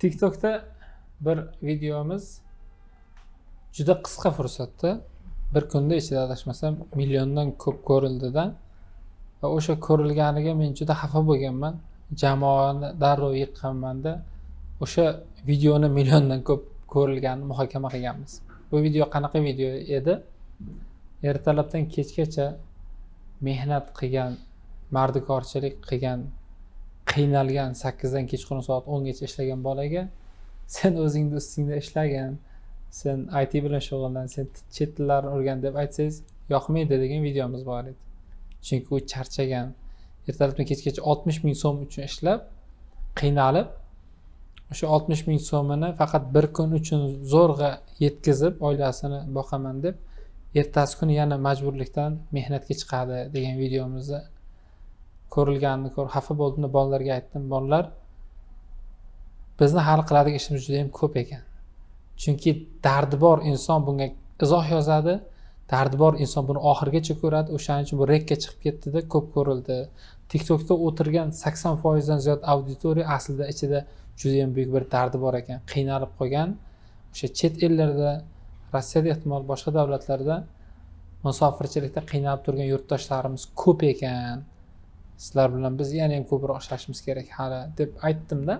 tiktokda bir videomiz juda qisqa fursatda bir kunda ichida adashmasam milliondan ko'p ko'rildida. Va o'sha ko'rilganiga men juda xafa bo'lganman. Jamoani darrov yiqqanmanda o'sha videoni milliondan ko'p ko'rilganini muhokama qilganmiz. Bu video qanaqa video edi? Ertalabdan kechgacha mehnat qilgan mardikorchilik qilgan qiynalgan sakkizdan kechqurun soat o'ngacha ishlagan bolaga sen o'zingni ustingda ishlagin sen it bilan shug'ullan sen chet tillarni o'rgan deb aytsangiz yoqmaydi degan videomiz bor edi. Chunki u charchagan. Ertalabdan kechgacha oltmish ming so'm uchun ishlab qiynalib o'sha oltmish ming so'mini faqat bir kun uchun zo'rg'a yetkazib oilasini boqaman deb ertasi kuni yana majburlikdan mehnatga chiqadi degan videomizni ko'rilganini ko'rib xafa bo'ldimda bolalarga aytdim bolalar bizni hal qiladigan ishimiz juda yam ko'p ekan. Chunki dardi bor inson bunga izoh yozadi dardi bor inson buni oxirigacha ko'radi o'shaning uchun bu rekka chiqib ketdida ko'p ko'rildi. Tiktokda o'tirgan sakson foizdan ziyod auditoriya aslida ichida judayam buyuk bir dardi bor ekan. Qiynalib qolgan o'sha chet ellarda rossiyada ehtimol boshqa davlatlarda musofirchilikda qiynalib turgan yurtdoshlarimiz ko'p ekan. Sizlar bilan biz yana ham ko'proq ishlashimiz kerak hali deb aytdimda.